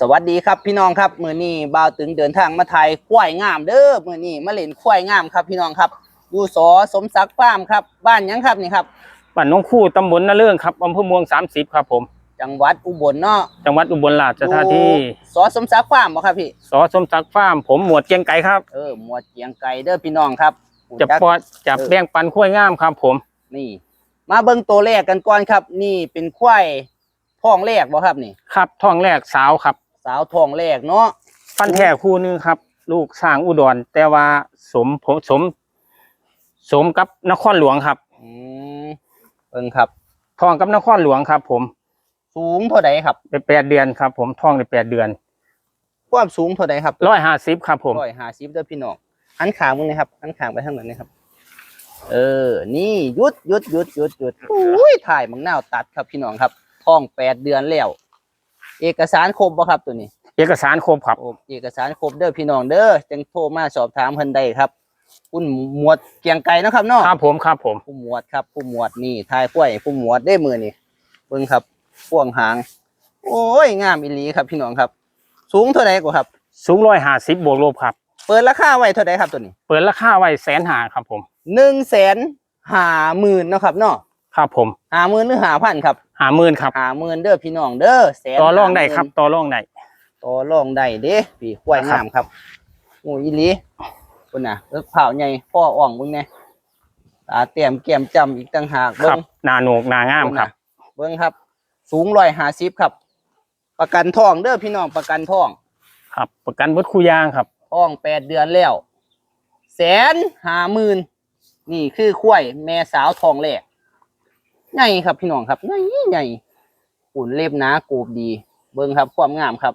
สวัสดีครับพี่น้องครับมือนี้บ่าวตึงเดินทางมาไทยควายงามเด้อมือนี้มาเล่นควายงามครับพี่น้องครับอยู่สอสมศักดิ์ฟาร์มครับบ้านหยังครับนี่ครับบ้านหน้องคู่ตำบลนาเรื่องครับอำเภอเมือง30ครับผม จังหวัดอุบลเนาะจังหวัดอุบลราชธานีอยู่สอสมศักดิ์ฟาร์มบ่ครับพี่สอสมศักดิ์ฟาร์มผมหมวดเกียงไก่ครับ เออหมวดเกียงไก่เด้อพี่น้องครับจะปอดจะแบ่งปันข้วยงามครับผม นี่ มาเบิ่งตัวแรกกันก่อนครับ นี่เป็นควายท้องแรกบ่ครับนี่ ครับท้องแรกสาวครับ สาวท้องแรกเนาะฟันแท้คู่หนึงครับ ลูกสร้างอุดร แต่ว่าสมผมสม สมกับนครหลวงครับอืมเบิ่งครับท้องกับนครหลวงครับ ผม สูงเท่าใดครับได้แปดเดือนครับ ผมท้องได้แปดเดือนความสูงเท่าใดครับร้อยห้าสิบครับ ผมร้อยห้าสิบเด้อพี่น้องหันขางมึงนะครับหันขางไปทางนั้นนะครับ เออ นี่หยุดหยุดหยุดหยุดหยุดอุ้ยถ่ายมังนาวตัดครับพี่น้องครับท้องแปดเดือนแล้ว เอกสารครบบ่ครับตัวนี้ เอกสารครบครับโอ้เอกสารครบเด้อพี่น้องเด้อจังโทรมาสอบถามเพิ่นได้ครับคุณหมวดเกรียงไก่เนาะครับเนาะครับผมครับผมผู้หมวดครับผู้หมวดนี่ทายกล้วยผู้หมวดได้มือนี่เบิ่งครับพ่วงหาง โอ้ยงามอีหลีครับพี่น้องครับ สูงเท่าใดกว่าครับ สูงร้อยห้าสิบบวกลบครับ เปิดราคาไว้เท่าใดครับตัวนี้เปิดราคาไว้แสนหาครับผมหนึ่งแสนห้าหมื่นเนาะครับเนาะครับผมห้าหมื่นหรือห้าพันครับ หาหมื่นครับห้าหมื่นเด้อพี่น้องเด้อแสนต่อรองได้50,000ครับ ต่อรองได้ต่อรองได้เด้พี่ควายครับงามครับโอ้ยอีหลีคุณน่ะเอิกเผาใหญ่พ่ออ่องมึงไงตาเตรียมแก้มจำอีกต่างหากคเบิ้รับงหนาโหนกหนางามครับ เบิ้งครับ สูงร้อยห้าสิบครับ ประกันทองเด้อพี่น้องประกันทอง ครับ ประกันวัดคูยางครับทองแปดเดือนแล้วแสนห้าหมื่นนี่คือควายแม่สาวทองแรก ใหญ่ครับพี่น้องครับใหญ่ใหญ่อุ่นเล็บหนากูบดี เบิ้งครับความงามครับ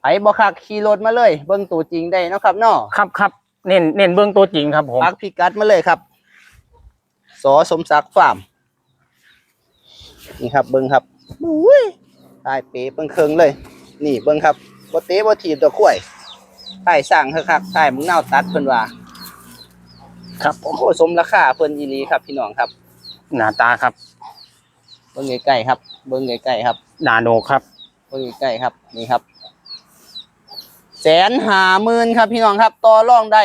ไผบ่คักขี่รถมาเลย เบิ้งตัวจริงได้เนาะครับเนาะครับครับเน้นเน้นเบื้องตัวจริงครับผมปักพิกัดมาเลยครับสอสมศักดิ์ฟาร์มนี่ครับเบิ้งครับอุ้ยตายเป๋เบิ้งเคิงเลย นี่เบิ้งครับบ่เตะบ่ถีบตัวข้วยถ่ายสร้างเถอะครับถ่ายมึงเน่าตัดเพิ่นว่า ครับผมโอ้สมราคาเพิ่นอีหลีครับพี่น้องครับ หน้าตาครับ เบิ้งใกล้ๆครับ เบิ้งใกล้ๆครับหนาโหนกครับ เบิ้งใกล้ๆครับ นี่ครับ แสนห้าหมื่นครับพี่น้องครับ ต่อรองได้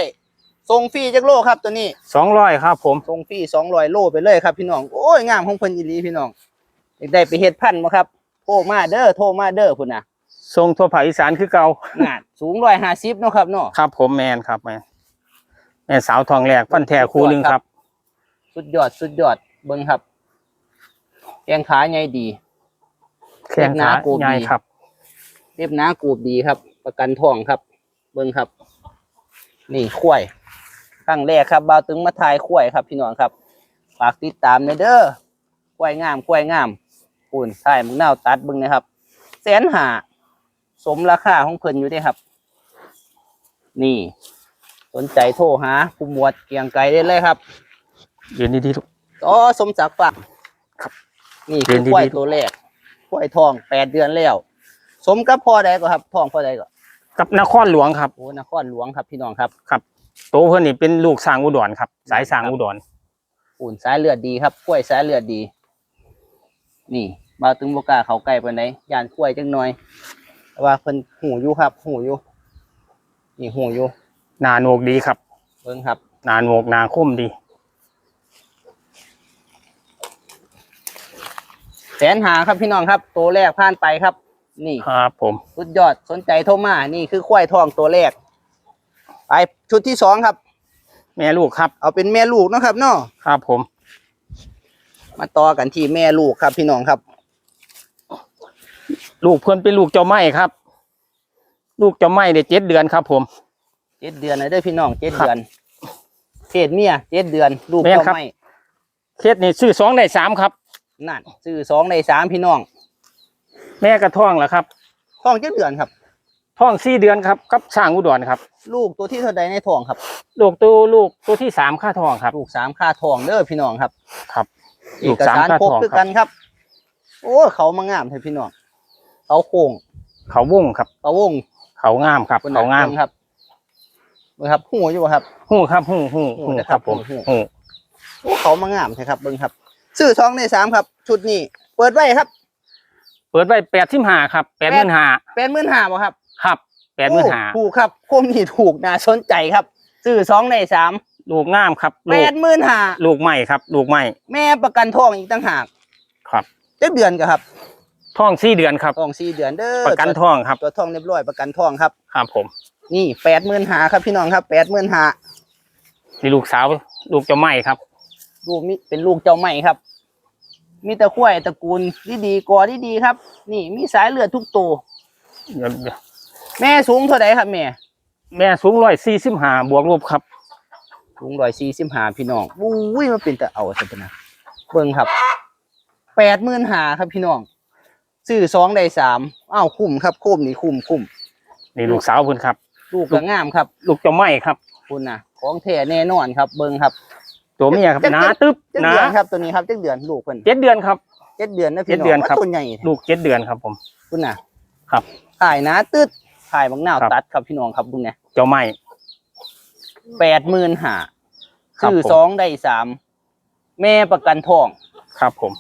ส่งฟรีจักโลครับตัวนี้ สองร้อยครับ ผม ส่งฟรีสองร้อยโลไปเลยครับพี่น้อง โอ้ยงามของเพิ่นอีหลีพี่น้องอยากได้ไปเฮ็ดพันธุ์บ่ครับ โทรมาเด้อ โทรมาเด้อพุ่นน่ะทรงทั่วภาคอีสานคือเก่า งานสูงร้อยห้าสิบเนาะครับเนาะ ครับ ผมแมนครับแมนแม่สาวทองแหลกฟันแท้คู่หนึ่งครับ สุดยอดสุดยอด เบิ่งครับแกงขาใหญ่ดีแข้งเล็บหนาขากูดีใหญ่ครับเรียบหนากูบดีครับ ประกันทองครับ เบิ่งครับ นี่ข้วยครั้งแรกครับบ่าวตึงมาถ่ายข้วยครับ พี่น้องครับฝากติดตามในอยเด้อข้วยงามข้วยงามปุ่นถ่ายมึงนาวตัดเบิ่งนะครับแสนหาสมราคาของเพิ่นอยู่เด้ครับ นี่ สนใจโทรหาผู้หมวดเกรียงไกรได้เลยครับ ยืนดีๆลูก อ๋อสมศักดิ์ฝากครับนี่คือเรียนดีๆควายตัวแรกควายทองแปดเดือนแล้ว สมกับพ่อใดก็ครับทองพ่อใดก็กับนครหลวงครับโอ้นครหลวงครับพี่น้องครับครับโตเพื่อนนี่เป็นลูกสร้างอุดรครับ สายสร้างอุดรอุ่นสายเลือดดีครับกล้วยสายเลือดดี นี่มาถึงบกล้าเขาใกล้ปานใดยานกล้วยจังหน่อยแต่ว่าเพิ่นหูอยู่ครับ หูอยู่นี่หูอยู่หนาโหนกดีครับเบิ่งครับหนาโหนกหนาคมดี แสนหาครับพี่น้องครับ ตัวแรกผ่านไปครับ นี่ครับผมสุดยอดสนใจโทรมานี่คือควายทองตัวแรกไปชุดที่สองครับ แม่ลูกครับ เอาเป็นแม่ลูกเนาะครับเนาะครับผม มาต่อกันที่แม่ลูกครับพี่น้องครับ ลูกเพื่อนเป็นลูกเจ้าไม้ครับ ลูกเจ้าไม้ได้เจ็ดเดือนครับ ผมเจ็ดเดือนเลยเด้อพี่น้องเจ็ดครับเดือนเพศเมียเจ็ดเดือน ลูกแม่นเจ้าครับไม่เคสนี่ซื้อสองได้สามครับ นั่นซื้อสองในสามพี่น้อง แม่กระท้องแล้วครับท้องเจ็ดเดือนครับท้องสี่เดือนครับกับสร้างอุดรครับ ลูกตัวที่เท่าใดในท้องครับ ลูกตัวลูกตัวที่สามค่าทองครับ ลูกสามค่าท้องเด้อพี่น้องครับ ครับเอลูกกสามสารค่าครบทองคือคกัรับนครับ โอ้เขามางามเถอะพี่น้องเขาโค้งเขาวงครับ เขาวงเขางามครับคนเขางามบิ่ครับเบิ่งครับหูอยู่บ่ครับ หู้ครับหู้หู้หู้หู้นะคครัรับบผมหู้ หู้โอ้เขามางามใช่ครับเบิ่งครับ ซื้อสองในสามครับ ชุดนี้ เปิดไว้ครับ เปิดไว้แปดสิบห้าครับแปดหมื่นห้าแปดหมื่นห้าบ่ครับ ครับแปดหมื่นห้าโอ้ถูกครับโคมนี่ถูกน่าสนใจครับ ซื้อสองในสามลูกงามครับแปลูกดหมื่นห้าลูกใหม่ครับ ลูกใหม่ แม่ประกันทองอีกต่างหากครับเจ็ดเดือนก็ครับท้องสี่เดือนครับทองสี่เดือนเด้อประกันท้องครับ ตัวทองเรียบร้อยประกันทองครับครับผม นี่แปดหมื่นห้าครับพี่น้องครับแปดหมื่นห้านี่ลูกสาว ลูกเจ้าใหม่ครับ ลูกมีเป็นลูกเจ้าใหม่ครับ มีแต่ขั้วยตระกูลที่ดีกอที่ดีครับ นี่มีสายเลือดทุกตัวเดี๋ยวเดี๋ยวแม่สูงเท่าไหร่ครับแม่ แม่สูงร้อยสี่สิบห้าบวกลบครับสูงร้อยสี่สิบห้าพี่น้องอุ้ยมันเป็นแต่เอาสักนะเบิ่งครับแปดหมื่นห้าครับพี่น้องซื้อสองได้สามอ้าวคุ้มครับคุ้มนี่คุ้มคุ้มนี่ลูกสาวเพิ่นครับ ลูกก็งามครับ ลูกเจ้าใหม่ครับ คุณนะของแท้แน่นอนครับ เบิ่งครับ ตัวเมียครับเจ็ดหนาตึ๊บเจ็ดหนาเดือนครับตัวนี้ครับเจ็ดเดือนลูกเพิ่นเจ็ดเดือนครับ เจ็ดเดือนนะพี่เจ็ดน้องเดือนครับ ว่าตัวใหญ่แท้ลูกเจ็ดเดือนครับผม คุณน่ะครับ ถ่ายหนะตึ๊ดถ่ายบางหน้าวครับตัดครับพี่น้องครับคุณเนี่ยเจ้าใหม่แปดหมื่นห้าครับซื้อผม สองได้สามแม่ประกันทอง ครับผม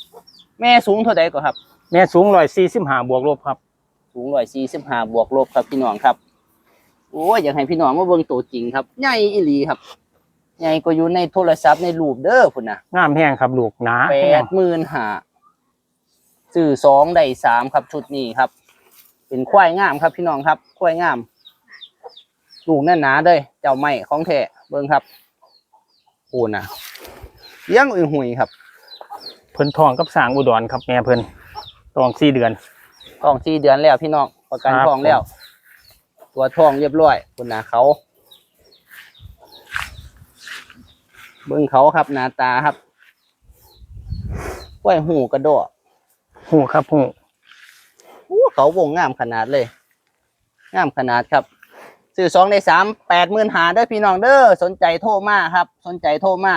แม่สูงเท่าใดก็ครับ แม่สูงร้อยสี่สิบห้าบวกลบครับ สูงร้อยสี่สิบห้าบวกลบครับพี่น้องครับ โอ้ยอยากให้พี่น้องมาเบิ่งตัวจริงครับ ใหญ่อีหลีครับ ใหญ่ก็อยู่ในโทรศัพท์ในรูปเด้อพุ่นนะงามแห้งครับลูกหนาแปแห้งดหมื่นห้าซื้อสองได้สามครับชุดนี้ครับ เป็นควายงามครับพี่น้องครับควายงาม ลูกแน่นหนาเลยเจ้าไม่ของแท้เบิ่งครับโอ้นะเลี้ยงอุ่ยหุยครับ เพิ่นทองกับสร้างอุดรครับแม่เพิ่นทองสี่เดือนท้องสี่เดือนแล้วพี่น้องประกันครับท้องแล้ว ตัวท้องเรียบร้อยคุณนาเขา เบิ้งเขาครับหน้าตาครับกล้วยหูกระโดดหูครับหูอู้เขาวงงามขนาดเลย งามขนาดครับซื้อสองในสามแปดหมื่นหาเด้อพี่น้องเด้อสนใจโทรมาครับ สนใจโทรมา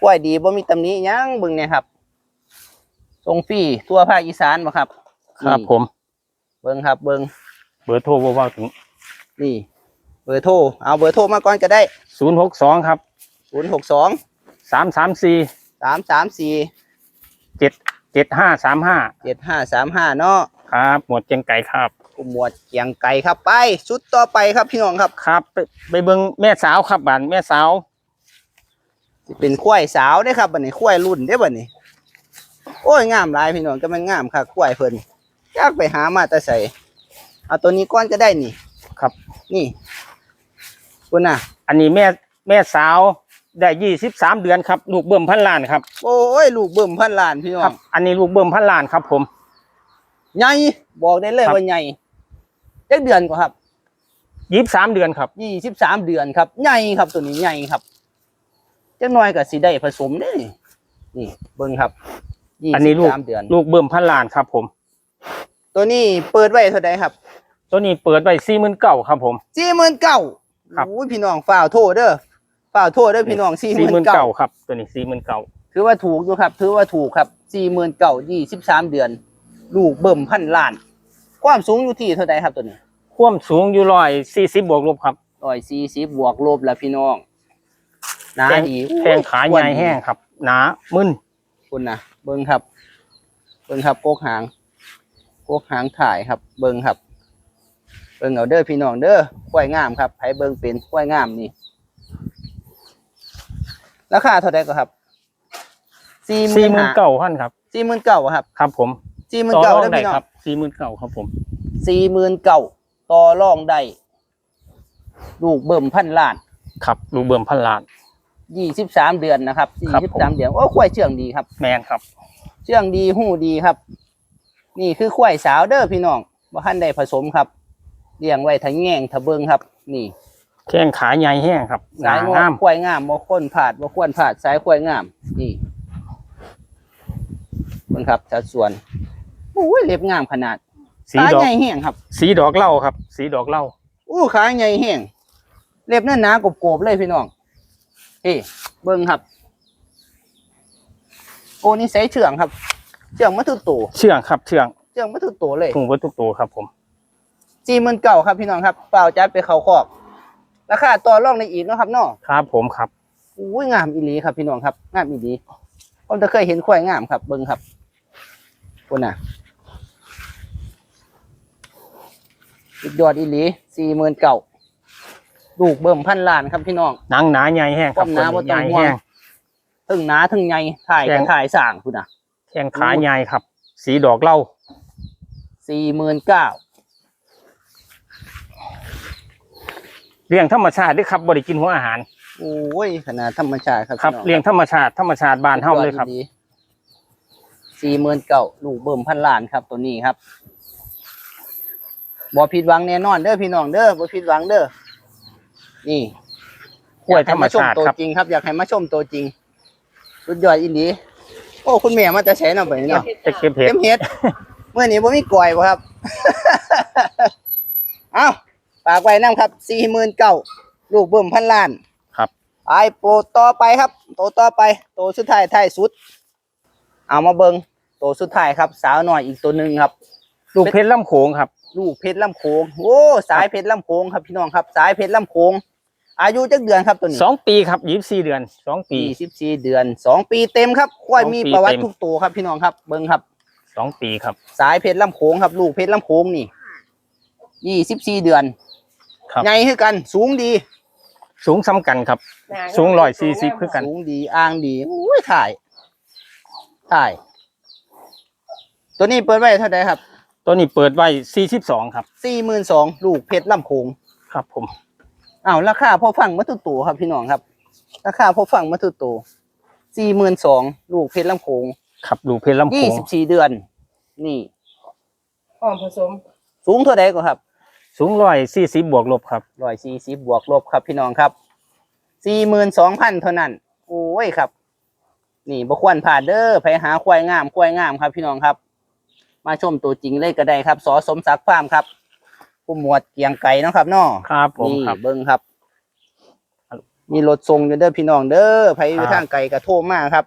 กล้วยดีบ่มีตำหนี้ยังเบิ่งเนี่ยครับทรงฟรีทั่วภาคอีสานบ่ครับ ครับนี่ผม เบิ่งครับ เบิ่งเบอร์โทรบ่เว้าถึงนี่ เบอร์โทรเอาเบอร์โทรมาก่อนก็ได้ศูนย์หกสองครับ ศูนย์หกสองสามสามสี่สามสามสี่เจ็ดเจ็ดห้าสามห้าเจ็ดห้าสามห้าเนาะครับ หมวดเจียงไก่ครับกุมหมวดเกียงไก่ครับไปชุดต่อไปครับพี่น้องครับครับ ไปไปเบิ่งแม่สาวครับบ้านแม่สาวสิเป็นควายสาวเด้อครับบัดนี้ควายรุ่นเด้อบัดนี้ โอ้ยงามหลายพี่น้องก็มันงามค่ะควายเพิ่นอยากไปหามาแต่ใส่เอาตัวนี้ก้อนก็ได้นี่ ครับ นี่คุณน่ะ อันนี้แม่แม่สาว ได้ยี่สิบสามเดือนครับลูกเบิ่มพันล้านครับโอ้ยลูกเบิ่มพันล้านพี่น้อครังบ อันนี้ลูกเบิ่มพันล้านครับผม ใหญ่บอกได้เลยครับ ว่าใหญ่จักเดือนกว่าครับยี่สิบสามเดือนครับยี่สิบสามเดือนครับใหญ่ครับตัวนี้ใหญ่ครับจักหน่อยก็สิได้ผสมได้นี่นี่เบิ่งครับยี่อันนี้สิบลูกสามเดือน ลูกเบิ่มพันล้านครับผม ตัวนี้เปิดไว้เท่าใดครับตัวนี้เปิดไว้สี่หมื่นเก้าครับผม สี่หมื่นเก้าครับอุ้ยพี่น้องฝ่าวโทษเด้อ ฝ่าวโทษเด้อพี่น้องสี่หสี่หมื่มื่นนเก้าเก้าครับ ตัวนี้สี่หมื่นเก้าถือว่าถูกอยู่ครับ ถือว่าถูกครับสี่หมื่นเก้ายี่สิบสามเดือน ลูกเบิ่มพันล้าน ความสูงอยู่ที่เท่าใดครับตัวนี้ ความสูงอยู่ร้อยสี่สิบบวกลบครับร้อยสี่สิบบวกลบแล้วพี่น้องหนาแข้งดีแข้งขาใหญ่แห้งครับหนามึนคุณนะเบิ้งครับ เบิ้งครับโกกหางโกกหางถ่ายครับ เบิ้งครับเบิ้งเอาเด้อพี่น้องเด้อควายงามครับไผเบิ้งเป็นควายงามนี่ ราคาเท่าไหร่ก็ครับสี่หมื่สี่นหมื่นเก้าพันครับ สี่หมื่นเก้าครับครับผมสี่หมื่นต่อเก้ารองเด้อได้พี่น้อครังบสี่หมื่นเก้าครับผม สี่หมื่นเก้าต่อรองได้ลูกเบิ่มพันล้านครับลูกเบิ่มพันล้าน ยี่สิบสามเดือนนะครับสี่ครับสิบผม สามเดือนโอ้ควายเชื่องดีครับ แมนครับ เชื่องดีหู้ดีครับ นี่คือควายสาวเด้อพี่น้องว่าท่านได้ผสมครับเลี้ยงไว้ทั้งแง่งทะเบิงครับ นี่ แข้งขาใหญ่แห้งครับหสานายงงามควายงามบ่ค้นผาดบ่ควรผาดสายควายงาม นี่เบิ่งครับสัดส่วนโอ้ยเล็บงามขนาดสีขาดอกใหญ่แห้งครับ สีดอกเหล้าครับ สีดอกเหล้าอู้ขาใหญ่แห้งเล็บนั่นหนากบๆเลยพี่น้องเฮ้เบิ่งครับ โอ้นี่ใส่เชื่องครับ เชื่องมาทุกตัวเชื่องครับ เชื่องเชื่องมาทุกตัวเลยถุงวัตถุกตัวครับ ผมสี่หมื่นเก่าครับพี่น้องครับเปล่าจัดไปเขาคอก ราคาต่อรองในอีกนะครับเนาะครับผมครับอุ้ยงามอีหลีครับพี่น้องครับงามอีหลีผมจะเคยเห็นควายงามครับเบิ้งครับคุณน่ะสุดยอดอีหลีสี่หมื่นเก่าลูกเบิ่มพันล้านครับพี่น้องนังหนาใหญ่แห้งครับหนาบ่ต้องห่วงถึงหนาถึงใหญ่ถ่ายกันถ่ายสั่งคุณน่ะแข้งขาใหญ่ครับ สีดอกเล่าสี่หมื่นเก้า เลี้ยงธรรมชาติด้วยครับบริกินหัวอาหาร โอ้ยขนาดธรรมชาติครับครับพี่น้องเลี้ยงธรรมชาติธรรมชาติบ้านเฮาเลยครับสี่หมื่นเก้าลูกเบิ่มพันล้านครับตัวนี้ครับบ่ผิดหวังแน่นอนเด้อพี่น้องเด้อบ่ผิดหวังเด้อนี่กล้วยธรรมชาติอยกให้ชตัวครับจริงครับ อยากให้มาชมตัวจริงสุดยอดอีหลีโอ้คุณแม่มาจะใช้เนาะไปเนาะจะเก็บเห็ดเต็มเฮ็ดเมื่อนี้บ่มีกล้วยบ่ครับ เอ้า ฝากไว้นํครับสี่หมื่นเก้าลูกเบิ่มพันล้านครับไปโปรต่อไปครับ โตต่อไป โตสุดท้ายท้ายสุด เอามาเบิงโตสุดท้ายครับ สาวหน่อยอีกตัวหนึ่งครับ ลูกเพชรลำโขงครับ ลูกเพชรลำโขงโอ้สายเพชรลำโขงครับพี่น้องครับ สายเพชรลำโขงอายุจักเดือนครับตัวนี้สองปีครับยี่สิบสี่เดือนสองปีปีสิบสี่เดือนสองปีเต็มครับควายสองปีมีประวัติเต็มทุกตัวครับพี่น้องครับ เบิงครับสองปีครับ สายเพชรลำโขงครับ ลูกเพชรลำโขงนี่ยี่สิบสี่เดือน ครับ ใหญ่คือกัน สูงดีสูงซ้ำกันครับ สูงร้อยสี่สิบคือกัน สูงดีอ่างดีอุ้ยถ่ายถ่าย ตัวนี้เปิดไว้เท่าไหร่ครับ ตัวนี้เปิดไว้สี่สิบสองครับสี่หมื่นสองลูกเพชรลำโขงครับ ผมอ้าวราคาพอฟังมาตุตัวครับพี่น้องครับ ราคาพอฟังมาตุตัวสี่หมื่นสองลูกเพชรลำโขงครับลูกเพชรลำโขยี่งสิบสี่เดือน นี่หอมผสม สูงเท่าใดก็ครับ สูงร้อยสี่สิบบวกลบครับร้อยสี่สิบบวกลบครับพี่น้องครับสี่หมื่นสองพันเท่านั้น โอ้ยครับ นี่บ่ควรผ่านเด้อไปหาควายงามควายงามครับ พี่น้องครับ มาชมตัวจริงเลยก็ได้ครับสอสมศักดิ์ฟาร์มครับผู้หมวดเกียงไก่เนาะครับเนาะครับผมนี่ครับเบิ้งครับ มีรถส่งอยู่เด้อพี่น้องเด้อไผอยู่ครับทางไกลกระโทรมาครับ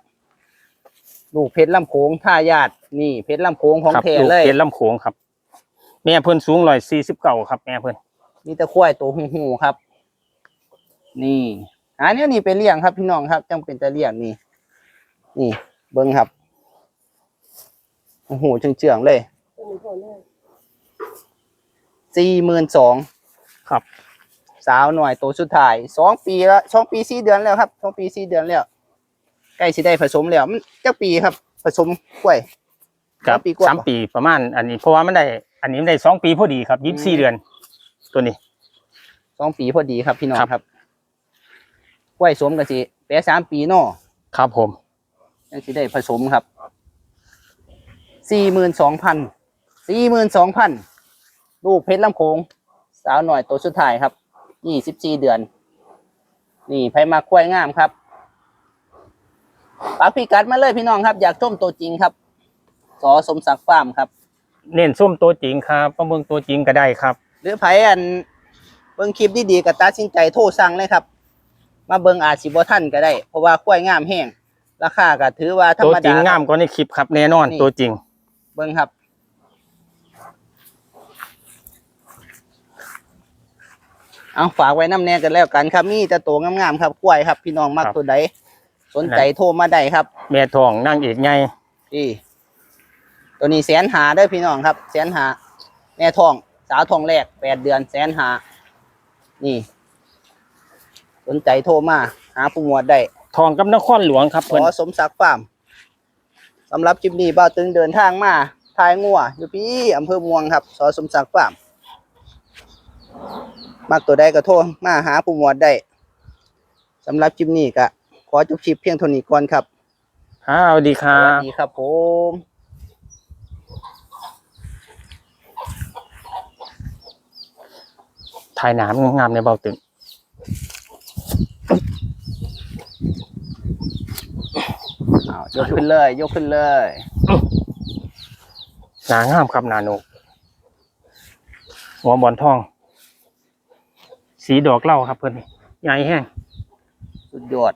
ลูกเพชรลำโขงท่ายาดนี่เพชรลำโขงของครับแท้ลูกเลยเพชรลำโขงครับ แม่เพิ่นสูงร้อยสี่สิบเก้าครับ แม่เพิ่นมีแต่ควายตัวหูหูครับ นี่อันนี้นี่เป็นเลี้ยงครับพี่น้องครับจังเป็นแต่เลี้ยงนี่นี่ เบิ้งครับโอ้โหเจืองๆเลยตัวนี้พอเลยสี่หมื่นสองครับ สาวหน่อยตัวสุดท้ายสองปีแล้วสองปีสี่เดือนแล้วครับสองปีสี่เดือนแล้วใกล้สิได้ผสมแล้วมันจักปีครับ ผสมกล้วยครับสามปีกว่าสามปีประมาณ อันนี้เพราะว่ามันได้ อันนี้มันได้สองปีพอดีครับยี่สิบสี่เดือน ตัวนี้ สองปีพอดีครับพี่น้องครับ ครับกล้วยสมกันสิแปะสามปีเนาะครับผม ยังสิได้ผสมครับ สี่หมื่นสองพัน สี่หมื่นสองพัน ลูกเพชรลำโขงสาวหน่อยตัวสุดท้ายครับยี่สิบสี่เดือน นี่ไผมาควายงามครับปากพี่กัดมาเลยพี่น้องครับ อยากชมตัวจริงครับ สอสมศักดิ์ฟาร์มครับ เน้นส้มตัวจริงครับประเมินตัวจริงก็ได้ครับ หรือไผอันเบิ่งคลิปดีๆก็ตัดสินใจโทรสั่งเลยครับ มาเบิ่งอาจสิบ่ทันก็ได้ เพราะว่าควายงามแห้งราคาก็ถือว่าธรตัวรมจริงดางามกว่าในคลิปครับแน่นอนนี่ ตัวจริง เบิ่งครับ เอาฝากไว้น้ำแน่กันแล้วกันครับ มีแต่ตัวงามๆครับกล้วยครับ พี่น้องมักครับ ตัวใดสนใจโทรมาได้ครับแม่ทองนางเอกไงนี่ ตัวนี้แสนหาเด้อพี่น้องครับแสนหาแม่ทอง สาวทองแรกแปดเดือนแสนหานี่ สนใจโทรมา หาผู้หมวดได้ทองกับนครหลวงครับขเพิ่นอสมศักดิ์ฟาร์มสำหรับคลิปนี้บ่าวตึงเดินทางมาทายงัวอยู่พี่อำเภอม่วงครับสอสมศักดิ์ฟาร์มมักตัวใดก็โทรมาหาผู้หมวดได้สำหรับคลิปนี้ก็ขอจบคลิปเพียงเท่านี้ก่อนครับอ้าวดีคสรัวัสบดีครับผม ถ่ายหนามงามๆในเบาตึงอ้าวยกขึ้นเลย ยกขึ้นเลยหนางามครับหนาโนกหัวบอลทอง สีดอกเหล้าครับเพิ่นนี่ใหญ่แห้งสุดยอด